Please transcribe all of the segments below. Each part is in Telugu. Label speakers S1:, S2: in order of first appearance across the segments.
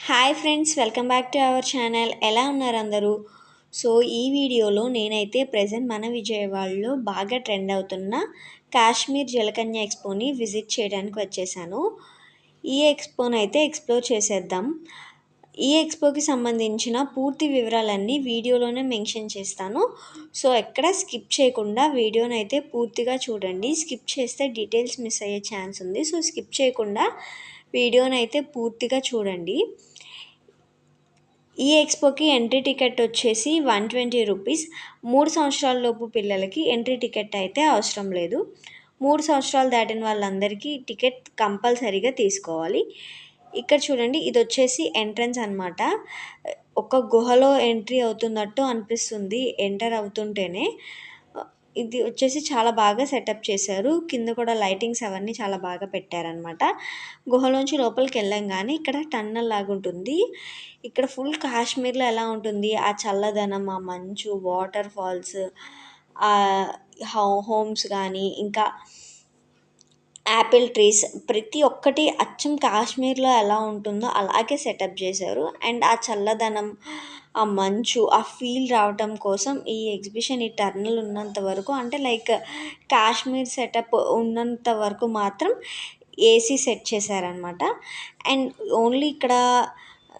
S1: Hi friends welcome back to our channel. ఎలా ఉన్నారు అందరూ? సో ఈ వీడియోలో నేనైతే ప్రజెంట్ మన విజయవాడలో బాగా ట్రెండ్ అవుతున్న కాశ్మీర్ జలకన్య ఎక్స్పోని విజిట్ చేయడానికి వచ్చేసాను. ఈ ఎక్స్పోనైతే అయితే ఎక్స్ప్లోర్ చేసేద్దాం. ఈ ఎక్స్పోకి సంబంధించిన పూర్తి వివరాలన్నీ వీడియోలోనే మెన్షన్ చేస్తాను. సో ఎక్కడ స్కిప్ చేయకుండా వీడియోని అయితే పూర్తిగా చూడండి. స్కిప్ చేస్తే డీటెయిల్స్ మిస్ అయ్యే ఛాన్స్ ఉంది. సో స్కిప్ చేయకుండా వీడియోని అయితే పూర్తిగా చూడండి. ఈ ఎక్స్పోకి ఎంట్రీ టికెట్ వచ్చేసి వన్ ట్వంటీ రూపీస్. మూడు సంవత్సరాల లోపు పిల్లలకి ఎంట్రీ టికెట్ అయితే అవసరం లేదు. మూడు సంవత్సరాలు దాటిన వాళ్ళందరికీ టికెట్ కంపల్సరీగా తీసుకోవాలి. ఇక్కడ చూడండి ఇది వచ్చేసి ఎంట్రన్స్ అనమాట ఒక గుహలో ఎంట్రీ అవుతున్నట్టు అనిపిస్తుంది ఎంటర్ అవుతుంటేనే. ఇది వచ్చేసి చాలా బాగా సెటప్ చేశారు. కింద కూడా లైటింగ్స్ అవన్నీ చాలా బాగా పెట్టారనమాట గుహలోంచి లోపలికి వెళ్ళంగానే ఇక్కడ టన్నల్ లాగా ఉంటుంది. ఇక్కడ ఫుల్ కాశ్మీర్లో ఎలా ఉంటుంది? ఆ చల్లదనం ఆ మంచు వాటర్ ఫాల్స్ హోమ్స్ కానీ ఇంకా యాపిల్ ట్రీస్ ప్రతి ఒక్కటి అచ్చం కాశ్మీర్లో ఎలా ఉంటుందో అలాగే సెటప్ చేశారు. అండ్ ఆ చల్లదనం ఆ మంచు ఆ ఫీల్ రావటం కోసం ఈ ఎగ్జిబిషన్ ఈ టర్నల్ ఉన్నంత వరకు అంటే లైక్ కాశ్మీర్ సెటప్ ఉన్నంత వరకు మాత్రం ఏసీ సెట్ చేశారనమాట అండ్ ఓన్లీ ఇక్కడ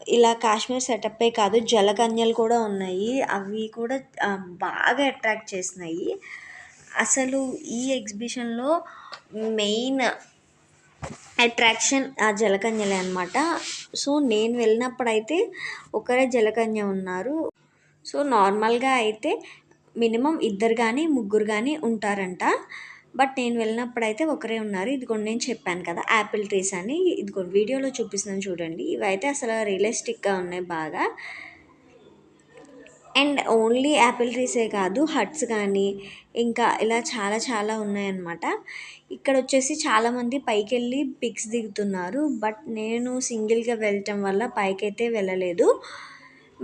S1: ఇలా కాశ్మీర్ సెటప్పే కాదు జలకన్యలు కూడా ఉన్నాయి. అవి కూడా బాగా అట్రాక్ట్ చేసినాయి. అసలు ఈ ఎగ్జిబిషన్లో మెయిన్ అట్రాక్షన్ ఆ జలకన్యలే అనమాట సో నేను వెళ్ళినప్పుడైతే ఒకరే జలకన్య ఉన్నారు. సో నార్మల్గా అయితే మినిమం ఇద్దరు కానీ ముగ్గురు కానీ ఉంటారంట. బట్ నేను వెళ్ళినప్పుడైతే ఒకరే ఉన్నారు. ఇదిగోండి నేను చెప్పాను కదా యాపిల్ ట్రీస్ అని. ఇదిగోండి వీడియోలో చూపిస్తున్నాను చూడండి. ఇవైతే అసలు రియలిస్టిక్గా ఉన్నాయి బాగా. అండ్ ఓన్లీ యాపిల్ ట్రీసే కాదు హట్స్ కానీ ఇంకా ఇలా చాలా చాలా ఉన్నాయన్నమాట. ఇక్కడ వచ్చేసి చాలామంది పైకి వెళ్ళి పిక్స్ దిగుతున్నారు బట్ నేను సింగిల్గా వెళ్ళటం వల్ల పైకైతే వెళ్ళలేదు.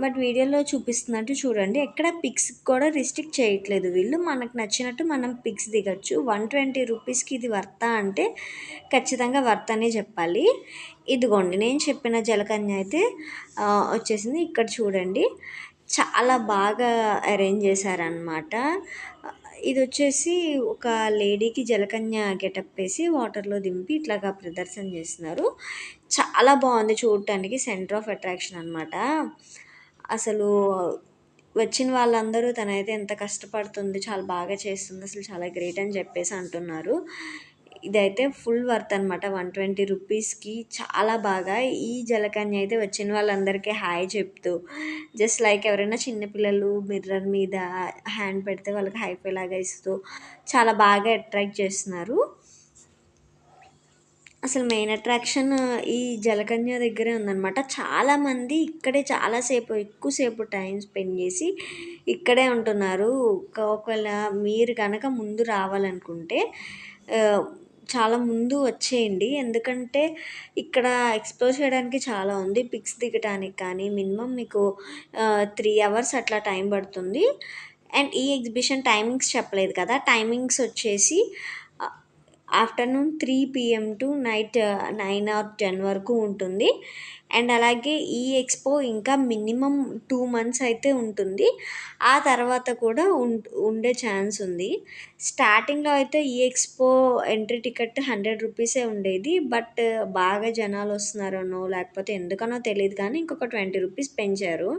S1: బట్ వీడియోలో చూపిస్తున్నట్టు చూడండి ఎక్కడ పిక్స్ కూడా రిస్ట్రిక్ట్ చేయట్లేదు వీళ్ళు. మనకు నచ్చినట్టు మనం పిక్స్ దిగచ్చు. వన్ ట్వంటీ రూపీస్కి ఇది వర్తా అంటే ఖచ్చితంగా వర్త్ అనే చెప్పాలి. ఇదిగోండి నేను చెప్పిన జలకన్య అయితే వచ్చేసింది. ఇక్కడ చూడండి. చాలా బాగా అరేంజ్ చేశారనమాట ఇది వచ్చేసి ఒక లేడీకి జలకన్య గెటప్ వేసి వాటర్లో దింపి ఇట్లాగా ప్రదర్శన చేస్తున్నారు. చాలా బాగుంది చూడటానికి సెంటర్ ఆఫ్ అట్రాక్షన్ అనమాట అసలు వచ్చిన వాళ్ళందరూ తనైతే ఎంత కష్టపడుతుంది చాలా బాగా చేస్తుంది అసలు చాలా గ్రేట్ అని చెప్పేసి అంటున్నారు. ఇదైతే ఫుల్ వర్త్ అనమాట వన్ ట్వంటీ రూపీస్కి చాలా బాగా ఈ జలకన్య అయితే వచ్చిన వాళ్ళందరికీ హాయ్ చెప్తూ జస్ట్ లైక్ ఎవరైనా చిన్నపిల్లలు మిర్రర్ మీద హ్యాండ్ పెడితే వాళ్ళకి హైఫై లాగా ఇస్తూ చాలా బాగా అట్రాక్ట్ చేస్తున్నారు. అసలు మెయిన్ అట్రాక్షన్ ఈ జలకన్య దగ్గరే ఉందన్నమాట. చాలామంది ఇక్కడే చాలాసేపు ఎక్కువసేపు టైం స్పెండ్ చేసి ఇక్కడే ఉంటున్నారు. ఒకవేళ మీరు కనుక ముందు రావాలనుకుంటే చాలా ముందు వచ్చేయండి. ఎందుకంటే ఇక్కడ ఎక్స్ప్లోర్ చేయడానికి చాలా ఉంది. పిక్స్ దిగటానికి కానీ మినిమం మీకు త్రీ అవర్స్ అట్లా టైం పడుతుంది. అండ్ ఈ ఎగ్జిబిషన్ టైమింగ్స్ చెప్పలేదు కదా. టైమింగ్స్ వచ్చేసి afternoon three PM to night nine or ten వరకు ఉంటుంది. అండ్ అలాగే ఈ ఎక్స్పో ఇంకా మినిమం టూ మంత్స్ అయితే ఉంటుంది. ఆ తర్వాత కూడా ఉండే ఛాన్స్ ఉంది. స్టార్టింగ్లో అయితే ఈ ఎక్స్పో ఎంట్రీ టికెట్ హండ్రెడ్ రూపీసే ఉండేది. బట్ బాగా జనాలు వస్తున్నారనో లేకపోతే ఎందుకనో తెలియదు కానీ ఇంకొక ట్వంటీ రూపీస్ పెంచారు.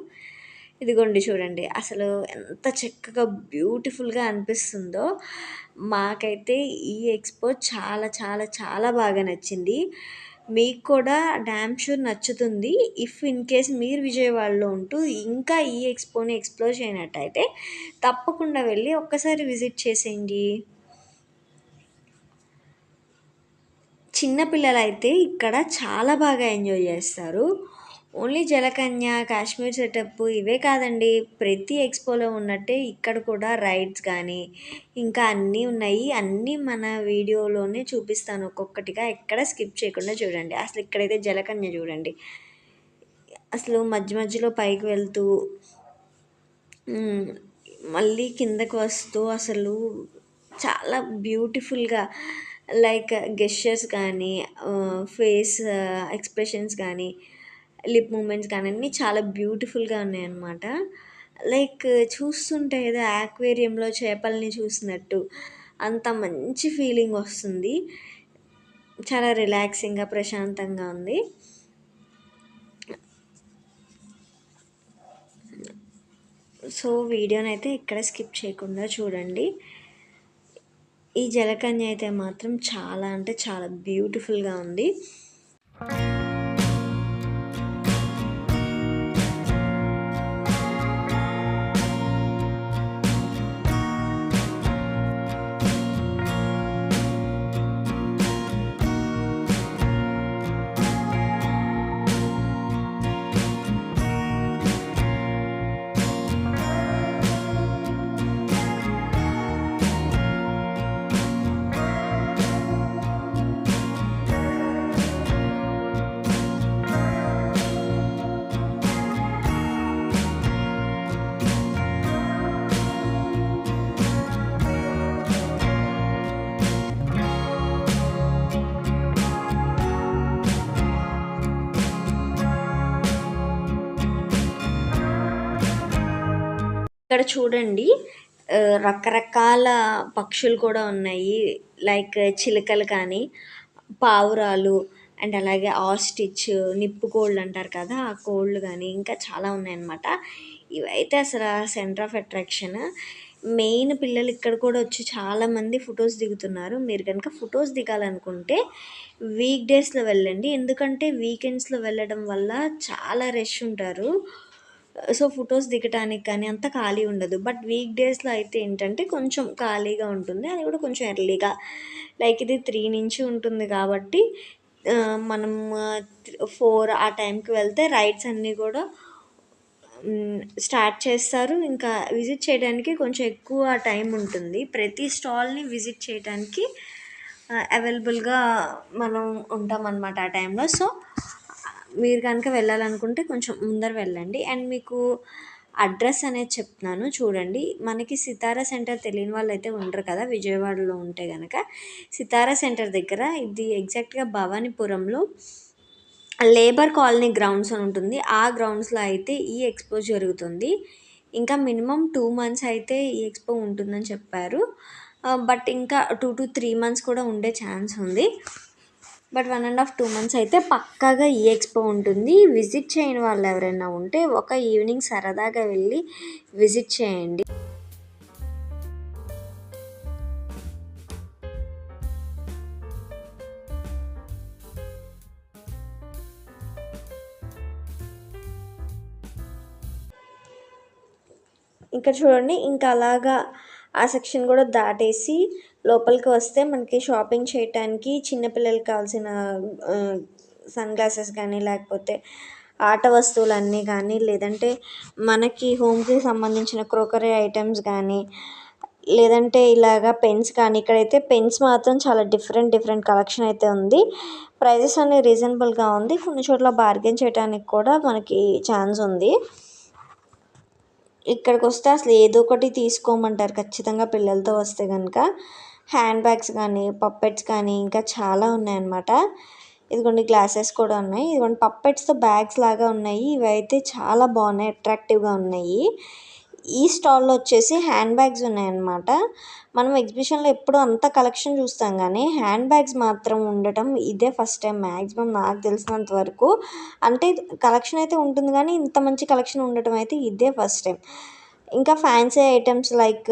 S1: ఇదిగోండి చూడండి అసలు ఎంత చక్కగా బ్యూటిఫుల్గా అనిపిస్తుందో. మాకైతే ఈ ఎక్స్పో చాలా చాలా చాలా బాగా నచ్చింది. మీకు కూడా డ్యామ్ షూర్ నచ్చుతుంది. ఇఫ్ ఇన్ కేస్ మీరు విజయవాడలో ఉంటూ ఇంకా ఈ ఎక్స్పోని ఎక్స్ప్లోర్ చేయనట్టయితే తప్పకుండా వెళ్ళి ఒక్కసారి విజిట్ చేసేయండి. చిన్నపిల్లలు అయితే ఇక్కడ చాలా బాగా ఎంజాయ్ చేస్తారు. ఓన్లీ జలకన్య కాశ్మీర్ సెటప్ ఇవే కాదండి. ప్రతి ఎక్స్పోలో ఉన్నట్టే ఇక్కడ కూడా రైడ్స్ కానీ ఇంకా అన్నీ ఉన్నాయి. అన్నీ మన వీడియోలోనే చూపిస్తాను. ఒక్కొక్కటిగా ఎక్కడ స్కిప్ చేయకుండా చూడండి. అసలు ఇక్కడైతే జలకన్య చూడండి. అసలు మధ్య మధ్యలో పైకి వెళ్తూ మళ్ళీ కిందకు వస్తూ అసలు చాలా బ్యూటిఫుల్గా లైక్ గెస్చర్స్ కానీ ఫేస్ ఎక్స్ప్రెషన్స్ కానీ లిప్ మూమెంట్స్ కానీ అన్నీ చాలా బ్యూటిఫుల్గా ఉన్నాయన్నమాట. లైక్ చూస్తుంటే ఏదో యాక్వేరియంలో చేపల్ని చూసినట్టు అంత మంచి ఫీలింగ్ వస్తుంది. చాలా రిలాక్సింగ్గా ప్రశాంతంగా ఉంది. సో వీడియోని అయితే ఇక్కడ స్కిప్ చేయకుండా చూడండి. ఈ జలకన్య అయితే మాత్రం చాలా అంటే చాలా బ్యూటిఫుల్గా ఉంది. ఇక్కడ చూడండి రకరకాల పక్షులు కూడా ఉన్నాయి. లైక్ చిలుకలు కానీ పావురాలు అండ్ అలాగే ఆస్టిచ్ నిప్పు కోళ్ళు అంటారు కదా ఆ కోళ్ళు కానీ ఇంకా చాలా ఉన్నాయన్నమాట. ఇవైతే అసలు సెంటర్ ఆఫ్ అట్రాక్షన్. మెయిన్ పిల్లలు ఇక్కడ కూడా వచ్చి చాలామంది ఫొటోస్ దిగుతున్నారు. మీరు కనుక ఫొటోస్ దిగాలనుకుంటే వీక్ డేస్లో వెళ్ళండి. ఎందుకంటే వీకెండ్స్లో వెళ్ళడం వల్ల చాలా రష్ ఉంటారు. Uh, సో ఫొటోస్ దిగటానికి కానీ అంత ఖాళీ ఉండదు. బట్ వీక్ డేస్లో అయితే ఏంటంటే కొంచెం ఖాళీగా ఉంటుంది. అది కూడా కొంచెం ఎర్లీగా లైక్ ఇది త్రీ నుంచి ఉంటుంది కాబట్టి uh, మనం uh, ఫోర్ ఆ టైంకి వెళ్తే రైడ్స్ అన్నీ కూడా um, స్టార్ట్ చేస్తారు. ఇంకా విజిట్ చేయడానికి కొంచెం ఎక్కువ టైం ఉంటుంది. ప్రతి స్టాల్ని విజిట్ చేయడానికి అవైలబుల్గా మనం ఉంటామన్నమాట ఆ టైంలో సో మీరు కనుక వెళ్ళాలనుకుంటే కొంచెం ముందర వెళ్ళండి. అండ్ మీకు అడ్రస్ అనేది చెప్తున్నాను చూడండి. మనకి సితారా సెంటర్ తెలియని వాళ్ళు అయితే ఉండరు కదా విజయవాడలో ఉంటే కనుక సితారా సెంటర్ దగ్గర ఇది ఎగ్జాక్ట్గా భవానీపురంలో లేబర్ కాలనీ గ్రౌండ్స్ అని ఉంటుంది. ఆ గ్రౌండ్స్లో అయితే ఈ ఎక్స్పో జరుగుతుంది. ఇంకా మినిమం టూ మంత్స్ అయితే ఈ ఎక్స్పో ఉంటుందని చెప్పారు. బట్ ఇంకా టూ టు త్రీ మంత్స్ కూడా ఉండే ఛాన్స్ ఉంది. But one and half two months అయితే పక్కాగా ఈ ఎక్స్పో ఉంటుంది. విజిట్ చేయని వాళ్ళు ఎవరైనా ఉంటే ఒక ఈవినింగ్ సరదాగా వెళ్ళి విజిట్ చేయండి. ఇంకా చూడండి ఇంకా అలాగా ఆ సెక్షన్ కూడా దాటేసి లోపలికి వస్తే మనకి షాపింగ్ చేయటానికి చిన్నపిల్లలకి కావాల్సిన సన్ గ్లాసెస్ కానీ లేకపోతే ఆట వస్తువులన్నీ కానీ లేదంటే మనకి హోమ్కి సంబంధించిన క్రోకరీ ఐటమ్స్ కానీ లేదంటే ఇలాగా పెన్స్ కానీ ఇక్కడైతే పెన్స్ మాత్రం చాలా డిఫరెంట్ డిఫరెంట్ కలెక్షన్ అయితే ఉంది. ప్రైజెస్ అనేవి రీజనబుల్గా ఉంది. కొన్ని చోట్ల బార్గెన్ చేయడానికి కూడా మనకి ఛాన్స్ ఉంది. ఇక్కడికి వస్తే అసలు ఏదో ఒకటి తీసుకోమంటారు ఖచ్చితంగా పిల్లలతో వస్తే కనుక హ్యాండ్ బ్యాగ్స్ కానీ పప్పెట్స్ కానీ ఇంకా చాలా ఉన్నాయన్నమాట. ఇదిగోండి గ్లాసెస్ కూడా ఉన్నాయి. ఇదిగోండి పప్పెట్స్తో బ్యాగ్స్ లాగా ఉన్నాయి. ఇవి అయితే చాలా బాగున్నాయి అట్రాక్టివ్గా ఉన్నాయి. ఈ స్టాల్లో వచ్చేసి హ్యాండ్ బ్యాగ్స్ ఉన్నాయన్నమాట. మనం ఎగ్జిబిషన్లో ఎప్పుడు అంత కలెక్షన్ చూస్తాం కానీ హ్యాండ్ బ్యాగ్స్ మాత్రం ఉండటం ఇదే ఫస్ట్ టైం మ్యాక్సిమం నాకు తెలిసినంత వరకు. అంటే కలెక్షన్ అయితే ఉంటుంది కానీ ఇంత మంచి కలెక్షన్ ఉండటం అయితే ఇదే ఫస్ట్ టైం. ఇంకా ఫ్యాన్సీ ఐటమ్స్ లైక్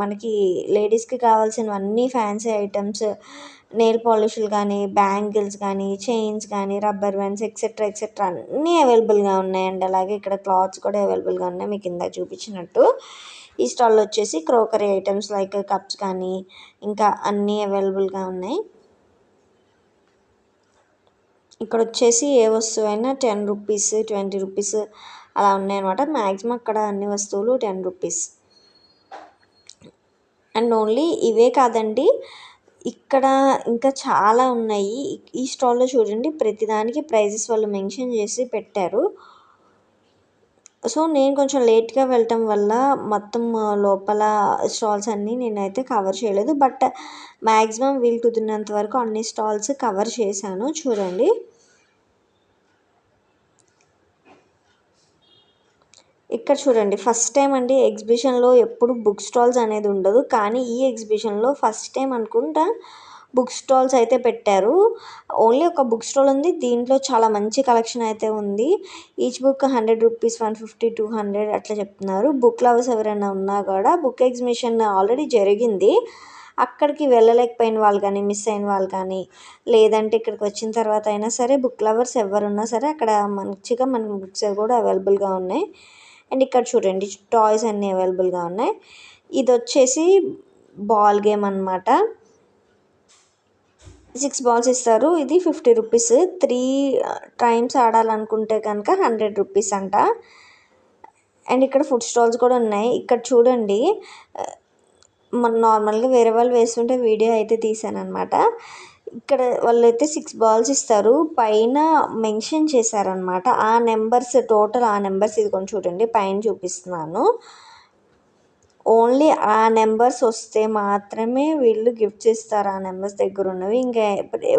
S1: మనకి లేడీస్కి కావాల్సినవన్నీ ఫ్యాన్సీ ఐటమ్స్ నెయిల్ పాలిష్లు కానీ బ్యాంగిల్స్ కానీ చైన్స్ కానీ రబ్బర్ బ్యాండ్స్ ఎక్సెట్రా ఎక్సెట్రా అన్నీ అవైలబుల్గా ఉన్నాయండి. అలాగే ఇక్కడ క్లాత్స్ కూడా అవైలబుల్గా ఉన్నాయి. మీకు ఇందాక చూపించినట్టు. ఈ స్టాల్లో వచ్చేసి క్రోకరీ ఐటమ్స్ లైక్ కప్స్ కానీ ఇంకా అన్నీ అవైలబుల్గా ఉన్నాయి. ఇక్కడ వచ్చేసి ఏ వస్తువు అయినా టెన్ రూపీస్ ట్వంటీ రూపీస్ అలా ఉన్నాయన్నమాట. మ్యాక్సిమం అక్కడ అన్ని వస్తువులు టెన్ రూపీస్. అండ్ ఓన్లీ ఇవే కాదండి ఇక్కడ ఇంకా చాలా ఉన్నాయి. ఈ స్టాల్లో చూడండి ప్రతిదానికి ప్రైజెస్ వాళ్ళు మెన్షన్ చేసి పెట్టారు. సో నేను కొంచెం లేట్గా వెళ్ళటం వల్ల మొత్తం లోపల స్టాల్స్ అన్నీ నేనైతే కవర్ చేయలేదు. బట్ మ్యాక్సిమం వీలు కుదిరినంత వరకు అన్ని స్టాల్స్ కవర్ చేశాను. చూడండి. ఇక్కడ చూడండి ఫస్ట్ టైం అండి ఎగ్జిబిషన్లో ఎప్పుడు బుక్ స్టాల్స్ అనేది ఉండదు. కానీ ఈ ఎగ్జిబిషన్లో ఫస్ట్ టైం అనుకుంటా బుక్ స్టాల్స్ అయితే పెట్టారు. ఓన్లీ ఒక బుక్ స్టాల్ ఉంది. దీంట్లో చాలా మంచి కలెక్షన్ అయితే ఉంది. Each book hundred rupees one fifty two hundred అట్లా చెప్తున్నారు. బుక్ లవర్స్ ఎవరైనా ఉన్నా కూడా బుక్ ఎగ్జిబిషన్ ఆల్రెడీ జరిగింది. అక్కడికి వెళ్ళలేకపోయిన వాళ్ళు కానీ మిస్ అయిన వాళ్ళు కానీ లేదంటే ఇక్కడికి వచ్చిన తర్వాత అయినా సరే బుక్ లవర్స్ ఎవరున్నా సరే అక్కడ మంచిగా మనకి బుక్స్ కూడా అవైలబుల్గా ఉన్నాయి. అండ్ ఇక్కడ చూడండి టాయ్స్ అన్నీ అవైలబుల్గా ఉన్నాయి. ఇది వచ్చేసి బాల్ గేమ్ అనమాట సిక్స్ బాల్స్ ఇస్తారు. ఇది ఫిఫ్టీ రూపీస్. త్రీ టైమ్స్ ఆడాలనుకుంటే కనుక హండ్రెడ్ రూపీస్ అంట. అండ్ ఇక్కడ ఫుడ్ స్టాల్స్ కూడా ఉన్నాయి. ఇక్కడ చూడండి మన నార్మల్గా వేరే వాళ్ళు వేస్తుంటే వీడియో అయితే తీసాను అనమాట ఇక్కడ వాళ్ళు అయితే సిక్స్ బాల్స్ ఇస్తారు. పైన మెన్షన్ చేశారనమాట ఆ నెంబర్స్ టోటల్ ఆ నెంబర్స్ ఇది కొంచెం చూడండి పైన చూపిస్తున్నాను. ఓన్లీ ఆ నెంబర్స్ వస్తే మాత్రమే వీళ్ళు గిఫ్ట్స్ ఇస్తారు ఆ నెంబర్స్ దగ్గర ఉన్నవి. ఇంకా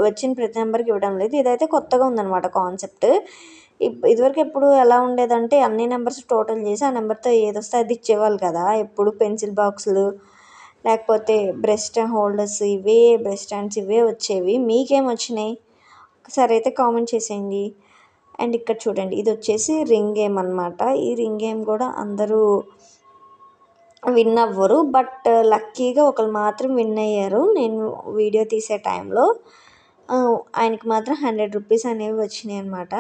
S1: వచ్చిన ప్రతి నెంబర్కి ఇవ్వడం లేదు. ఇదైతే కొత్తగా ఉందన్నమాట కాన్సెప్ట్ ఇదివరకు ఎప్పుడు ఎలా ఉండేదంటే అన్ని నెంబర్స్ టోటల్ చేసి ఆ నెంబర్తో ఏది వస్తే అది ఇచ్చేవాళ్ళు కదా. ఎప్పుడు పెన్సిల్ బాక్సులు లేకపోతే బ్రెస్ట్ హోల్డర్స్ ఇవే బ్రెస్ట్ స్టాండ్స్ ఇవే వచ్చేవి. మీకేం వచ్చినాయి? ఒకసారి అయితే కామెంట్ చేసేయండి. అండ్ ఇక్కడ చూడండి ఇది వచ్చేసి రింగ్ గేమ్ అనమాట ఈ రింగ్ గేమ్ కూడా అందరూ విన్ అవ్వరు. బట్ లక్కీగా ఒకరు మాత్రం విన్ అయ్యారు. నేను వీడియో తీసే టైంలో ఆయనకి మాత్రం హండ్రెడ్ రూపీస్ అనేవి వచ్చినాయి అనమాట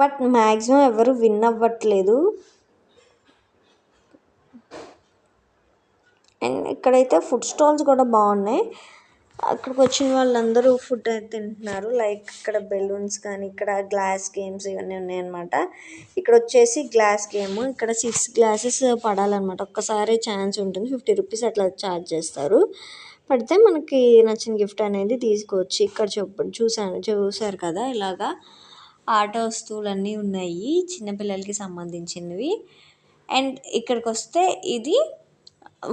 S1: బట్ మ్యాక్సిమం ఎవరు విన్ అవ్వట్లేదు. అండ్ ఇక్కడైతే ఫుడ్ స్టాల్స్ కూడా బాగున్నాయి. అక్కడికి వచ్చిన వాళ్ళందరూ ఫుడ్ అయితే తింటున్నారు. లైక్ ఇక్కడ బెలూన్స్ కానీ ఇక్కడ గ్లాస్ గేమ్స్ ఇవన్నీ ఉన్నాయన్నమాట. ఇక్కడ వచ్చేసి గ్లాస్ గేమ్ ఇక్కడ సిక్స్ గ్లాసెస్ పడాలన్నమాట. ఒక్కసారి ఛాన్స్ ఉంటుంది. ఫిఫ్టీ రూపీస్ అట్లా ఛార్జ్ చేస్తారు. పడితే మనకి నచ్చిన గిఫ్ట్ అనేది తీసుకోవచ్చు. ఇక్కడ చెప్పు చూసాను చూసారు కదా ఇలాగా. ఆట వస్తువులన్నీ ఉన్నాయి. చిన్నపిల్లలకి సంబంధించినవి. అండ్ ఇక్కడికి వస్తే ఇది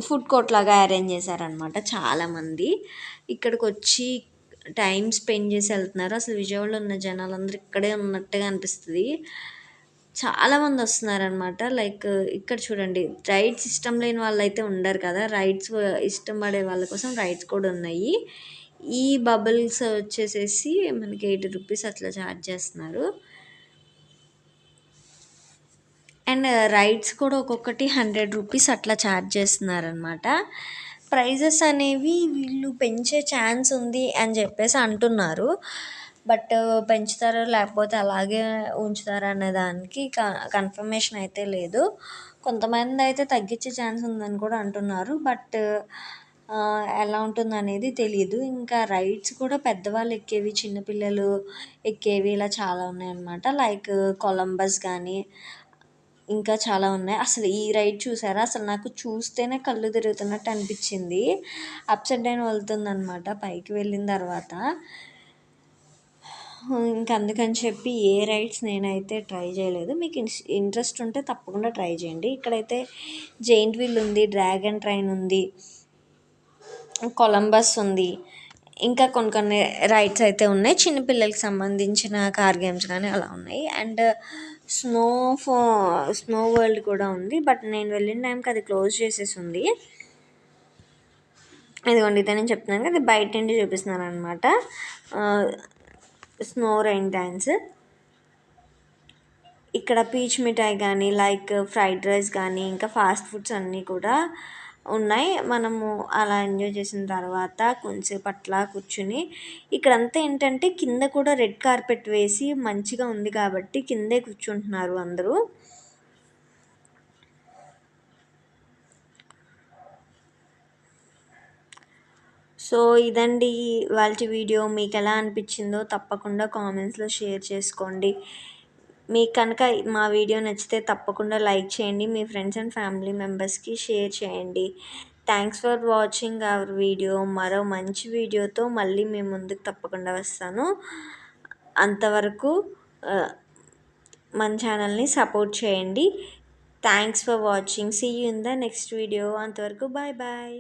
S1: ఫుడ్ కోర్ట్ లాగా అరేంజ్ చేశారనమాట చాలామంది. ఇక్కడికి వచ్చి టైం స్పెండ్ చేసి వెళ్తున్నారు. అసలు విజయవాడలో ఉన్న జనాలందరూ ఇక్కడే ఉన్నట్టుగా అనిపిస్తుంది. చాలామంది వస్తున్నారనమాట లైక్ ఇక్కడ చూడండి రైడ్స్ ఇష్టం లేని వాళ్ళు అయితే ఉండరు కదా. రైడ్స్ ఇష్టం పడే వాళ్ళ కోసం రైడ్స్ కూడా ఉన్నాయి. ఈ బబుల్స్ వచ్చేసేసి మనకి ఎయిటీ రూపీస్ అట్లా ఛార్జ్ చేస్తున్నారు. అండ్ రైడ్స్ కూడా ఒక్కొక్కటి హండ్రెడ్ రూపీస్ అట్లా ఛార్జ్ చేస్తున్నారనమాట ప్రైజెస్ అనేవి వీళ్ళు పెంచే ఛాన్స్ ఉంది అని చెప్పేసి అంటున్నారు. బట్ పెంచుతారో లేకపోతే అలాగే ఉంచుతారా అనే దానికి కన్ఫర్మేషన్ అయితే లేదు. కొంతమంది అయితే తగ్గించే ఛాన్స్ ఉందని కూడా అంటున్నారు. బట్ ఎలా ఉంటుంది అనేది తెలియదు ఇంకా రైడ్స్ కూడా పెద్దవాళ్ళు ఎక్కేవి చిన్నపిల్లలు ఎక్కేవి ఇలా చాలా ఉన్నాయన్నమాట. లైక్ కొలంబస్ కానీ ఇంకా చాలా ఉన్నాయి. అసలు ఈ రైడ్ చూసారా? అసలు నాకు చూస్తేనే కళ్ళు తిరుగుతున్నట్టు అనిపించింది. అప్సెట్ డౌన్ వెళ్తుందనమాట పైకి వెళ్ళిన తర్వాత. ఇంక అందుకని చెప్పి ఏ రైడ్స్ నేనైతే ట్రై చేయలేదు. మీకు ఇంట్రెస్ట్ ఉంటే తప్పకుండా ట్రై చేయండి. ఇక్కడైతే జైంట్ వీల్ ఉంది డ్రాగన్ ట్రైన్ ఉంది కొలంబస్ ఉంది. ఇంకా కొన్ని కొన్ని రైడ్స్ అయితే ఉన్నాయి. చిన్నపిల్లలకి సంబంధించిన కార్ గేమ్స్ కానీ అలా ఉన్నాయి. అండ్ స్నో ఫో స్నో వరల్డ్ కూడా ఉంది. బట్ నేను వెళ్ళిన టైంకి అది క్లోజ్ చేసేసి ఉంది. ఇదిగోండి ఇదే నేను చెప్తున్నాను కదా బయట నుండి చూపిస్తున్నాను అనమాట స్నో రైన్ డ్యాన్స్ ఇక్కడ పీచ్ మిఠాయి కానీ లైక్ ఫ్రైడ్ రైస్ కానీ ఇంకా ఫాస్ట్ ఫుడ్స్ అన్నీ కూడా ఉన్నాయి. మనము అలా ఎంజాయ్ చేసిన తర్వాత కొంచెంసేపు అట్లా కూర్చుని ఇక్కడంతా ఏంటంటే కింద కూడా రెడ్ కార్పెట్ వేసి మంచిగా ఉంది కాబట్టి కిందే కూర్చుంటున్నారు అందరూ. సో ఇదండి వాళ్ళ వీడియో. మీకు ఎలా అనిపించిందో తప్పకుండా కామెంట్స్లో షేర్ చేసుకోండి. మీకు కనుక మా వీడియో నచ్చితే తప్పకుండా లైక్ చేయండి మీ ఫ్రెండ్స్ అండ్ ఫ్యామిలీ మెంబర్స్కి షేర్ చేయండి. Thanks for watching our video. మరో మంచి వీడియోతో మళ్ళీ మీ ముందుకు తప్పకుండా వస్తాను. అంతవరకు మన ఛానల్ని సపోర్ట్ చేయండి. Thanks for watching. See you in the next video అంతవరకు బాయ్ బాయ్